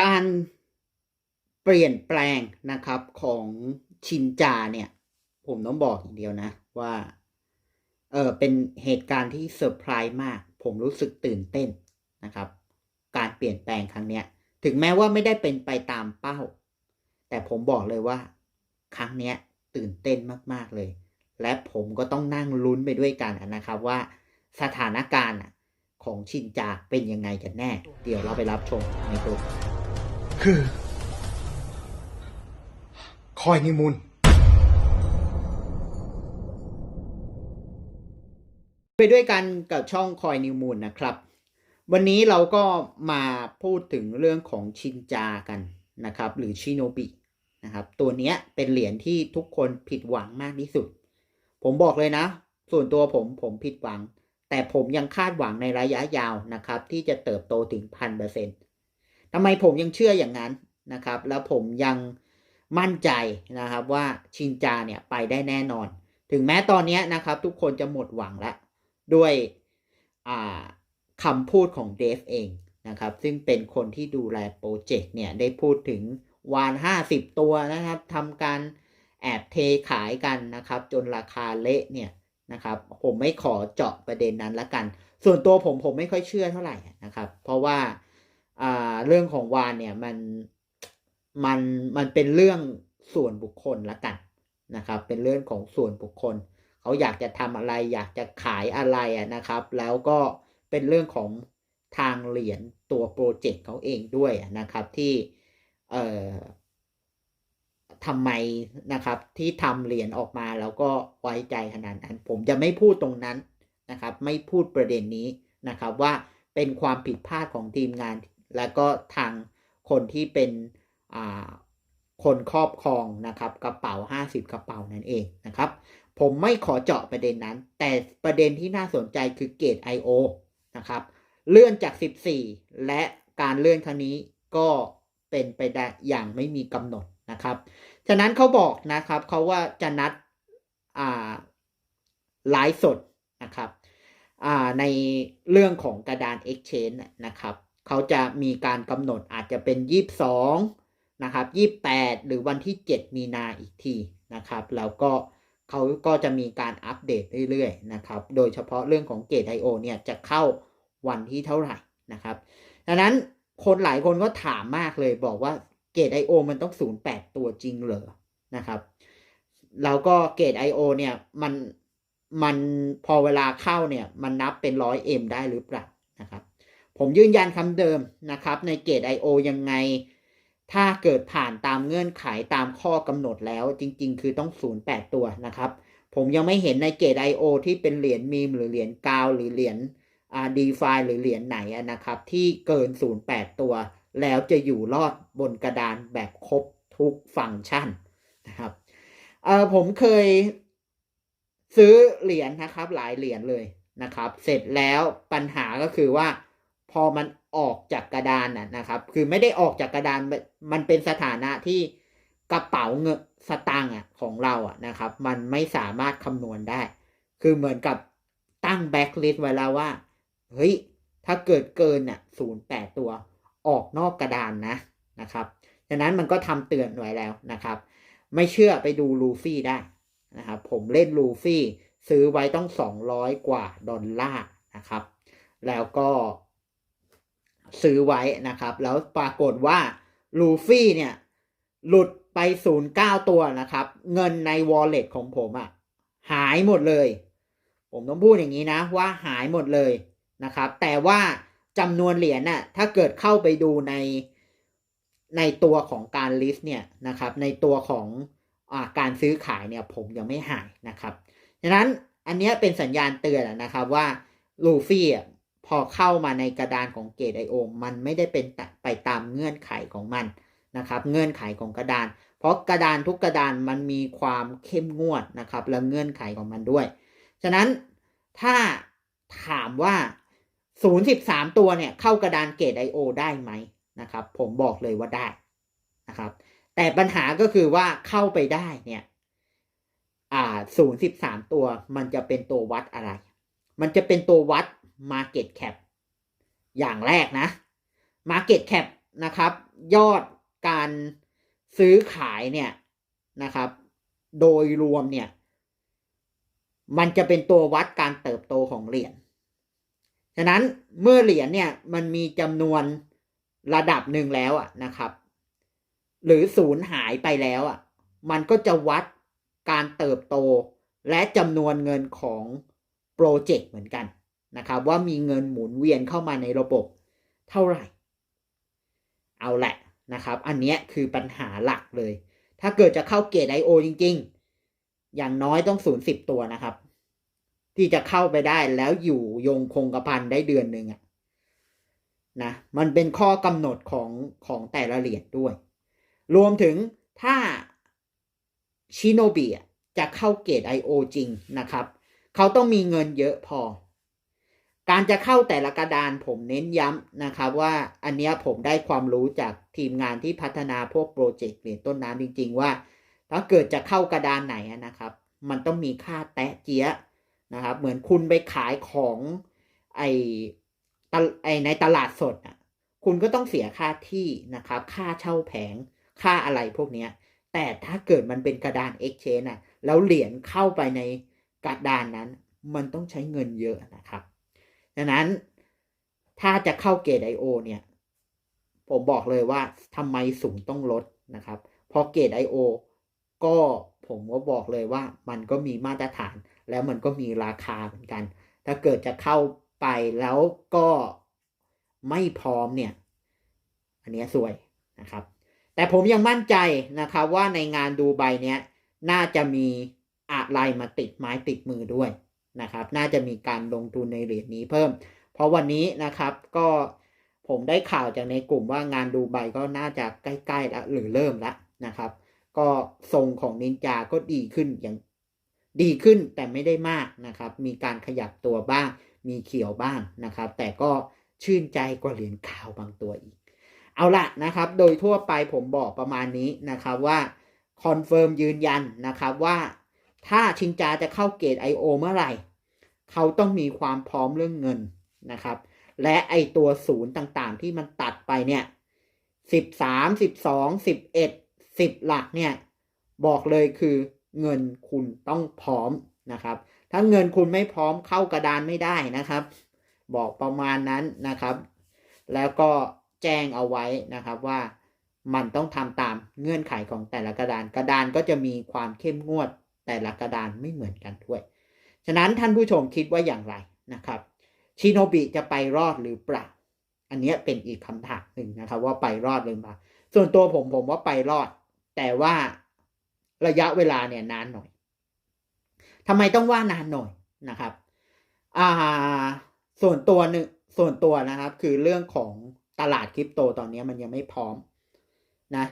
การเปลี่ยนแปลงนะครับของชินจาเนี่ย ผมต้องบอกอย่างเดียวนะว่าเออเป็นเหตุการณ์ที่เซอร์ไพรส์มาก ผมรู้สึกตื่นเต้นนะครับ การเปลี่ยนแปลงครั้งเนี้ย ถึงแม้ว่าไม่ได้เป็นไปตามเป้า แต่ผมบอกเลยว่า ครั้งเนี้ยตื่นเต้นมาก ๆ เลย และผมก็ต้องนั่งลุ้นไปด้วยกันนะครับว่าสถานการณ์ของชินจาเป็นยังไงกันแน่ เดี๋ยวเราไปรับชมในตัว คือ คอยนิมูลไปด้วยกันกับช่องคอยนิวมูลนะครับ วันนี้เราก็มาพูดถึงเรื่องของชินจากันนะครับ หรือชิโนบินะครับ ตัวเนี้ยเป็นเหรียญที่ทุกคนผิดหวังมากที่สุด ผมบอกเลยนะ ส่วนตัวผมผมผิดหวัง แต่ผมยังคาดหวังในระยะยาวนะครับ ที่จะเติบโตถึงพันเปอร์เซ็นต์ ทำไมผมยังเชื่ออย่างนั้นนะครับ แล้วผมยังมั่นใจนะครับว่าชินจาเนี่ยไปได้แน่นอน ถึงแม้ตอนนี้นะครับ ทุกคนจะหมดหวังแล้ว ด้วยคำพูดของเดฟเองนะครับ ซึ่งเป็นคนที่ดูแลโปรเจกต์เนี่ย ได้พูดถึงวาน 50 ตัวนะครับทำการแอบเทขายกันนะครับ จนราคาเละเนี่ยนะครับ ผมไม่ขอเจาะประเด็นนั้นละกัน ส่วนตัวผมผมไม่ค่อยเชื่อเท่าไหร่นะครับ เพราะว่า เรื่องของวานเนี่ยมันมันมันเป็นเรื่องส่วนบุคคลละกันนะครับ เป็นเรื่องของส่วนบุคคล เขาอยากจะทำอะไรอยากจะขายอะไรนะครับ แล้วก็เป็นเรื่องของทางเหรียญตัวโปรเจกต์เขาเองด้วยนะครับที่เอ่อทำไมนะครับที่ทำเหรียญออกมาแล้วก็ไว้ใจขนาดนั้น ผมจะไม่พูดตรงนั้นนะครับ ไม่พูดประเด็นนี้นะครับว่าเป็นความผิดพลาดของทีมงาน แล้วก็ทางคนที่เป็นคนครอบครองนะครับกระเป๋า 50 กระเป๋านั่นเองนะครับ ผมไม่ขอเจาะประเด็นนั้น แต่ประเด็นที่น่าสนใจคือเกต I.O. นะครับเลื่อนจาก 14 และการเลื่อนครั้งนี้ก็เป็นไปได้อย่างไม่มีกำหนดนะครับ ฉะนั้นเขาบอกนะครับเขาว่าจะนัดอ่าไลฟ์สดนะครับในเรื่องของกระดาน Exchange นะครับ เขาจะมีการกำหนดอาจจะเป็น 22 นะครับ 28 หรือวันที่ 7 มีนาอีกทีนะครับ แล้วก็เขาก็จะมีการอัปเดตเรื่อยๆนะครับ โดยเฉพาะเรื่องของเกต I.O. เนี่ยจะเข้าวันที่เท่าไหร่นะครับ ดังนั้นคนหลายคนก็ถามมากเลยบอกว่าเกต I.O. มันต้อง 08 ตัวจริงเหรอนะครับ แล้วก็เกต I.O. เนี่ยมันมันพอเวลาเข้าเนี่ยมันนับเป็นร้อยเอ็มได้หรือเปล่านะครับ ผมยืนยันคำเดิมนะครับ ในเกต I.O. ยังไง ถ้าเกิดผ่านตามเงื่อนไขตามข้อกำหนดแล้วจริง ๆ คือต้อง 08 ตัวนะครับ ผมยังไม่เห็นในเกต I.O. ที่เป็นเหรียญมีมหรือเหรียญกาวหรือเหรียญดีฟาหรือเหรียญไหนนะครับ ที่เกิน 08 ตัว แล้วจะอยู่รอดบนกระดานแบบครบทุกฟังก์ชันนะครับเออผมเคยซื้อเหรียญนะครับ หลายเหรียญเลยนะครับ เสร็จแล้วปัญหาก็คือว่า พอมันออกจากกระดานนะครับ คือไม่ได้ออกจากกระดานมันเป็นสถานะที่กระเป๋าเงินสตางค์ของเราอะนะครับ มันไม่สามารถคำนวณได้ คือเหมือนกับตั้งแบ็คลิสไว้แล้วว่าเฮ้ยถ้าเกิดเกินน่ะศูนย์แปดตัวออกนอกกระดานนะนะครับฉะนั้นมันก็ทำเตือนไว้แล้วนะครับ ไม่เชื่อไปดูลูฟี่ได้นะครับผมเล่นลูฟี่ซื้อไว้ต้องสองร้อยกว่าดอลลาร์นะครับ แล้วก็ ซื้อไว้นะครับ แล้วปรากฏว่าลูฟี่เนี่ยหลุดไปศูนย์เก้าตัวนะครับ เงินใน wallet ของผมอะ่ะหายหมดเลย ผมต้องพูดอย่างนี้นะว่าหายหมดเลยนะครับ แต่ว่าจำนวนเหรียญน่ะถ้าเกิดเข้าไปดูในในตัวของการ list เนี่ยนะครับ ในตัวของอการซื้อขายเนี่ยผมยังไม่หายนะครับฉะนั้นอันนี้เป็นสัญญาณเตือนนะครับว่าลูฟี่ อะพอเข้ามาในกระดานของเกตไอโอมันไม่ได้เป็นไปตามเงื่อนไขของมันนะครับ เงื่อนไขของกระดาน เพราะกระดานทุกกระดานมันมีความเข้มงวดนะครับ และเงื่อนไขของมันด้วย ฉะนั้นถ้าถามว่า 013 ตัวเนี่ยเข้ากระดานเกตไอโอได้ไหมนะครับ ผมบอกเลยว่าได้นะครับ แต่ปัญหาก็คือว่าเข้าไปได้เนี่ยอ่าศูนย์สิบสามตัวมันจะเป็นตัววัดอะไร มันจะเป็นตัววัด Market Cap อย่างแรกนะ Market Cap นะครับ ยอดการซื้อขายเนี่ยนะครับ โดยรวมเนี่ย มันจะเป็นตัววัดการเติบโตของเหรียญฉะนั้นเมื่อเหรียญเนี่ยมันมีจำนวนระดับหนึ่งแล้วอะนะครับ หรือศูนย์หายไปแล้วอะมันก็จะวัดการเติบโตและจำนวนเงินของโปรเจกต์เหมือนกัน นะครับว่ามีเงินหมุนเวียนเข้ามาในระบบเท่าไหร่ เอาแหละนะครับ อันนี้คือปัญหาหลักเลย ถ้าเกิดจะเข้าเกรด I.O. จริง ๆ อย่างน้อยต้องศูนย์สิบตัวนะครับ ที่จะเข้าไปได้แล้วอยู่ยงคงกระพันได้เดือนหนึ่งอะนะมันเป็นข้อกำหนดของของแต่ละเหรียญด้วย รวมถึงถ้าชิโนบิจะเข้าเกรด I.O. จริงนะครับ เขาต้องมีเงินเยอะพอ การจะเข้าแต่ละกระดานผมเน้นย้ำนะครับว่าอันนี้ผมได้ความรู้จากทีมงานที่พัฒนาพวกโปรเจกต์เหรียญต้นน้ำจริง ๆ ว่า ถ้าเกิดจะเข้ากระดานไหนนะครับ มันต้องมีค่าแตะเจี๊ยนะครับ เหมือนคุณไปขายของไอไอในตลาดสดอะคุณก็ต้องเสียค่าที่นะครับ ค่าเช่าแผง ค่าอะไรพวกนี้แต่ถ้าเกิดมันเป็นกระดาน Exchange อะแล้วเหรียญเข้าไปในกระดานนั้น มันต้องใช้เงินเยอะนะครับ ดังนั้นถ้าจะเข้าเกรด I.O. เนี่ย ผมบอกเลยว่าทำไมสูงต้องลดนะครับ เพราะเกรด I.O. ก็ผมก็บอกเลยว่ามันก็มีมาตรฐาน แล้วมันก็มีราคาเหมือนกัน ถ้าเกิดจะเข้าไปแล้วก็ไม่พร้อมเนี่ย อันนี้สวยนะครับ แต่ผมยังมั่นใจนะครับว่าในงานดูใบเนี้ย น่าจะมีอะไรมาติดไม้ติดมือด้วย นะครับ น่าจะมีการลงทุนในเหรียญนี้เพิ่ม เพราะวันนี้นะครับก็ผมได้ข่าวจากในกลุ่มว่างานดูใบก็น่าจะใกล้ๆแล้วหรือเริ่มแล้วนะครับ ก็ทรงของนินจาก็ดีขึ้นอย่างดีขึ้นแต่ไม่ได้มากนะครับ มีการขยับตัวบ้าง มีเขียวบ้างนะครับ แต่ก็ชื่นใจกว่าเหรียญขาวบางตัวอีก เอาละนะครับ โดยทั่วไปผมบอกประมาณนี้นะครับว่าคอนเฟิร์มยืนยันนะครับว่า ถ้าชินจาจะเข้าเกรด I.O. เมื่อไหร่ เขาต้องมีความพร้อมเรื่องเงินนะครับ และไอตัวศูนย์ต่างๆ ที่มันตัดไปเนี่ยสิบสามสิบสองสิบเอ็ดสิบหลักเนี่ย บอกเลยคือเงินคุณต้องพร้อมนะครับ ถ้าเงินคุณไม่พร้อมเข้ากระดานไม่ได้นะครับ บอกประมาณนั้นนะครับ แล้วก็แจ้งเอาไว้นะครับว่ามันต้องทำตามเงื่อนไขของแต่ละกระดาน กระดานก็จะมีความเข้มงวด แต่ละกระดานไม่เหมือนกันด้วย ฉะนั้นท่านผู้ชมคิดว่าอย่างไรนะครับ ชิโนบิจะไปรอดหรือเปล่า อันเนี้ยเป็นอีกคำถามหนึ่งนะครับ ว่าไปรอดหรือเปล่า ส่วนตัวผมผมว่าไปรอด แต่ว่าระยะเวลาเนี่ยนานหน่อยทำไมต้องว่านานหน่อยนะครับอ่าส่วนตัวหนึ่งส่วนตัวนะครับ คือเรื่องของตลาดคริปโตตอนนี้มันยังไม่พร้อมนะ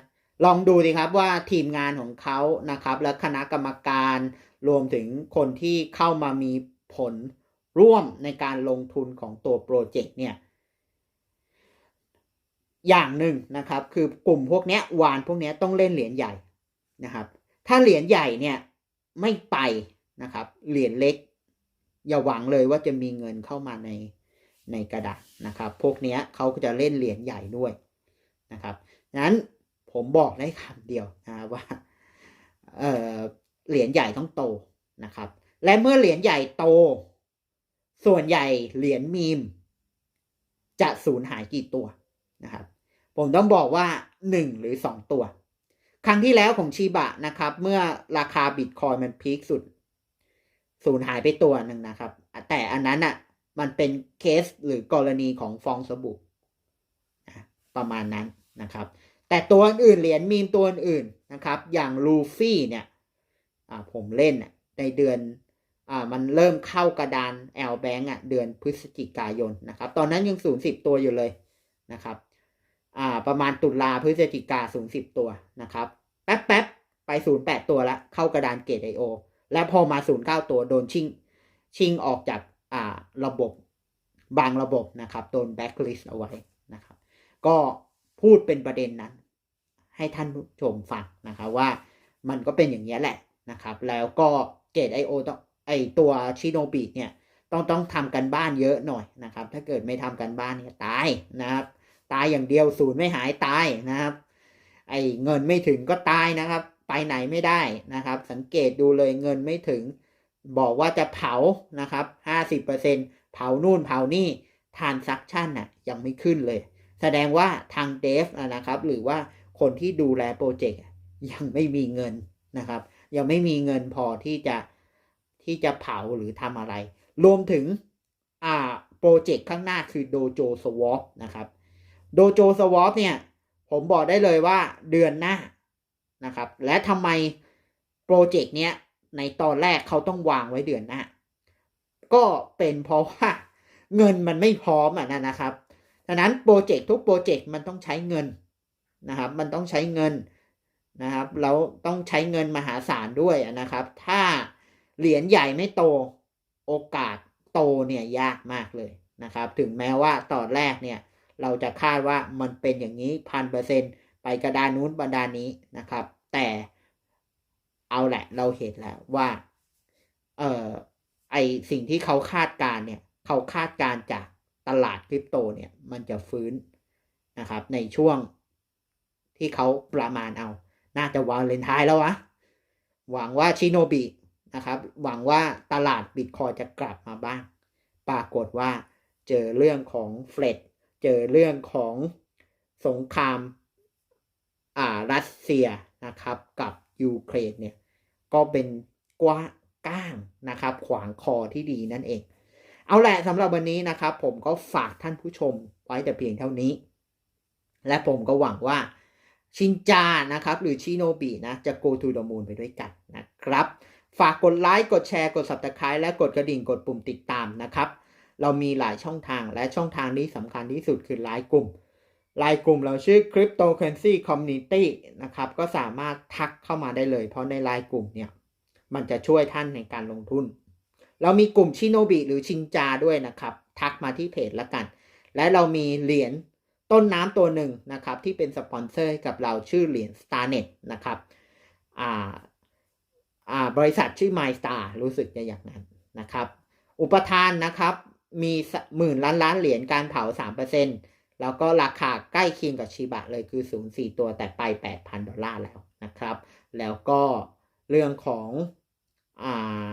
ลองดูสิครับว่าทีมงานของเขานะครับ และคณะกรรมการรวมถึงคนที่เข้ามามีผลร่วมในการลงทุนของตัวโปรเจกต์เนี่ย อย่างหนึ่งนะครับ คือกลุ่มพวกเนี้ยวานพวกเนี้ยต้องเล่นเหรียญใหญ่นะครับ ถ้าเหรียญใหญ่เนี่ยไม่ไปนะครับ เหรียญเล็ก อย่าหวังเลยว่าจะมีเงินเข้ามาในในกระดาษนะครับ พวกเนี้ยเขาก็จะเล่นเหรียญใหญ่ด้วยนะครับนั้น ผมบอกได้คำเดียวนะว่าเออเหรียญใหญ่ต้องโตนะครับ และเมื่อเหรียญใหญ่โต ส่วนใหญ่เหรียญมีม จะสูญหายกี่ตัวนะครับ ผมต้องบอกว่าหนึ่งหรือสองตัว ครั้งที่แล้วของชีบะนะครับ เมื่อราคาบิตคอยมันพีคสุด สูญหายไปตัวหนึ่งนะครับ แต่อันนั้นอะมันเป็นเคสหรือกรณีของฟองสบู่ประมาณนั้นนะครับ แต่ตัวอื่นเหรียญมีมตัวอื่นนะครับ อย่างลูฟี่เนี่ยผมเล่นในเดือนอมันเริ่มเข้ากระดานแอลแบงอะเดือนพฤศจิกายนนะครับ ตอนนั้นยังศูนย์สิบตัวอยู่เลยนะครับประมาณตุลาพฤศจิกาศูนย์สิบตัวนะครับ แป๊บแป๊บไปศูนย์แปดตัวละเข้ากระดานเกตไอโอและพอมาศูนย์เก้าตัวโดนชิงชิงออกจากอ่าระบบบางระบบนะครับโดนแบ็คลิสต์เอาไว้นะครับ ก็พูดเป็นประเด็นนั้น ให้ท่านชมฟังนะครับว่ามันก็เป็นอย่างนี้แหละนะครับ แล้วก็เกตไอโอต้องไอตัวชิโนบิเนี่ยต้องต้องทำกันบ้านเยอะหน่อยนะครับ ถ้าเกิดไม่ทำกันบ้านเนี่ยตายนะครับ ตายอย่างเดียวศูนย์ไม่หายตายนะครับ ไอเงินไม่ถึงก็ตายนะครับ ไปไหนไม่ได้นะครับ สังเกตดูเลยเงินไม่ถึง บอกว่าจะเผานะครับห้าสิบเปอร์เซ็นเผานู่นเผานี่ทานซักชั่นน่ะยังไม่ขึ้นเลย แสดงว่าทางเดฟนะครับ หรือว่า คนที่ดูแลโปรเจกต์ยังไม่มีเงินนะครับ ยังไม่มีเงินพอที่จะที่จะเผาหรือทำอะไร รวมถึงอ่าโปรเจกต์ข้างหน้าคือโดโจสวอปนะครับโดโจสวอปเนี่ย ผมบอกได้เลยว่าเดือนหน้านะครับ และทำไมโปรเจกต์เนี้ยในตอนแรกเขาต้องวางไว้เดือนหน้า ก็เป็นเพราะว่าเงินมันไม่พร้อมอะนะนะครับดังนั้นโปรเจกต์ทุกโปรเจกต์มันต้องใช้เงิน นะครับมันต้องใช้เงินนะครับแล้วต้องใช้เงินมหาศาลด้วยนะครับ ถ้าเหรียญใหญ่ไม่โตโอกาสโตเนี่ยยากมากเลยนะครับ ถึงแม้ว่าตอนแรกเนี่ยเราจะคาดว่ามันเป็นอย่างนี้พันเปอร์เซ็นไปกระดานนู้นกระดานนี้นะครับ แต่เอาแหละเราเห็นแล้วว่าเอ่อไอสิ่งที่เขาคาดการเนี่ยเขาคาดการจากตลาดคริปโตเนี่ยมันจะฟื้นนะครับในช่วง ที่เขาประมาณเอา น่าจะวาเลนไทน์แล้ววะ หวังว่าชิโนบินะครับ หวังว่าตลาดบิตคอยจะกลับมาบ้าง ปรากฏว่าเจอเรื่องของเฟดเจอเรื่องของสงครามอ่ารัสเซียนะครับ กับยูเครนเนี่ย ก็เป็นกว้าก้างนะครับ ขวางคอที่ดีนั่นเอง เอาแหละสำหรับวันนี้นะครับ ผมก็ฝากท่านผู้ชมไว้แต่เพียงเท่านี้ และผมก็หวังว่า ชินจานะครับ หรือชิโนบินะ จะ go to the moon ไปด้วยกันนะครับ ฝากกดไลค์ กดแชร์ กด subscribe และกดกระดิ่ง กดปุ่มติดตามนะครับ เรามีหลายช่องทาง และช่องทางนี้สำคัญที่สุดคือไลน์กลุ่มไลน์กลุ่มเราชื่อ Cryptocurrency Community นะครับ ก็สามารถทักเข้ามาได้เลย เพราะในไลน์กลุ่มเนี่ย มันจะช่วยท่านในการลงทุน เรามีกลุ่มชิโนบิหรือชินจาด้วยนะครับ ทักมาที่เพจละกัน และเรามีเหรียญ ต้นน้ำตัวหนึ่งนะครับที่เป็นสปอนเซอร์ให้กับเราชื่อเหรียญ Starnet นะครับอ่าอ่าบริษัทชื่อ MyStar รู้สึกจะอย่างนั้นนะครับ อุปทานนะครับมีหมื่นล้านล้านเหรียญการเผา 3%แล้วก็ราคาใกล้เคียงกับชิบะเลยคือ0.4 ตัวแต่ไป 8,000 ดอลลาร์แล้วนะครับ แล้วก็เรื่องของอ่า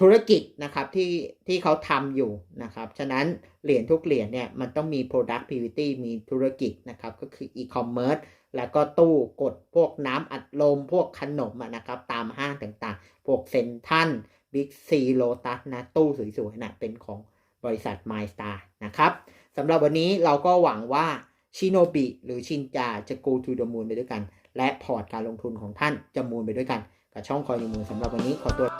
ธุรกิจนะครับที่ที่เขาทำอยู่นะครับ ฉะนั้นเหรียญทุกเหรียญเนี่ยมันต้องมี productivity มีธุรกิจนะครับก็คือ e-commerce แล้วก็ตู้กดพวกน้ำอัดลม พวกขนมนะครับตามห้างต่างๆ พวกเซนทันบิ๊กซีโลตัสนะตู้สวยๆนะเป็นของบริษัท MyStar นะครับสำหรับวันนี้เราก็หวังว่าชิโนบิหรือชินจาจะ go to the moon ไปด้วยกัน และพอร์ตการลงทุนของท่านจะมูนไปด้วยกัน กับช่องคอยในมือสำหรับวันนี้ขอตัว